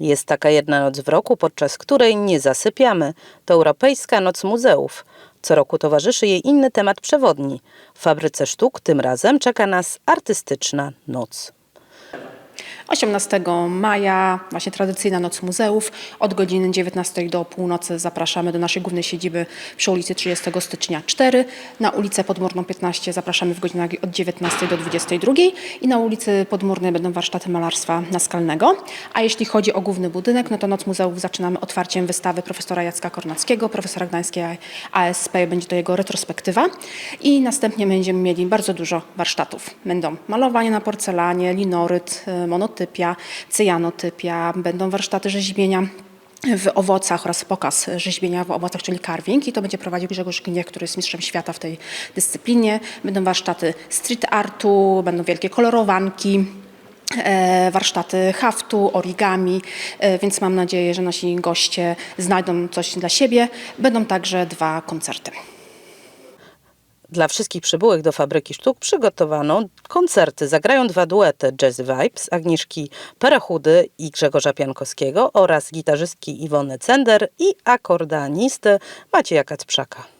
Jest taka jedna noc w roku, podczas której nie zasypiamy. To Europejska Noc Muzeów. Co roku towarzyszy jej inny temat przewodni. W fabryce sztuk tym razem czeka nas artystyczna noc. 18 maja, właśnie tradycyjna Noc Muzeów. Od godziny 19 do północy zapraszamy do naszej głównej siedziby przy ulicy 30 stycznia 4. Na ulicę Podmurną 15 zapraszamy w godzinach od 19 do 22 i na ulicy Podmurnej będą warsztaty malarstwa naskalnego. A jeśli chodzi o główny budynek, no to Noc Muzeów zaczynamy otwarciem wystawy profesora Jacka Kornackiego, profesora Gdańskiej ASP, będzie to jego retrospektywa. I następnie będziemy mieli bardzo dużo warsztatów. Będą malowanie na porcelanie, linoryt, y, monotypia, cyjanotypia, będą warsztaty rzeźbienia w owocach oraz pokaz rzeźbienia w owocach, czyli carving i to będzie prowadził Grzegorz Gniech, który jest mistrzem świata w tej dyscyplinie. Będą warsztaty street artu, będą wielkie kolorowanki, e, warsztaty haftu, origami, e, więc mam nadzieję, że nasi goście znajdą coś dla siebie. Będą także dwa koncerty. Dla wszystkich przybyłych do fabryki sztuk przygotowano koncerty. Zagrają dwa duety Jazz Vibes Agnieszki Perachudy i Grzegorza Piankowskiego oraz gitarzystki Iwony Cender i akordeonisty Macieja Kacprzaka.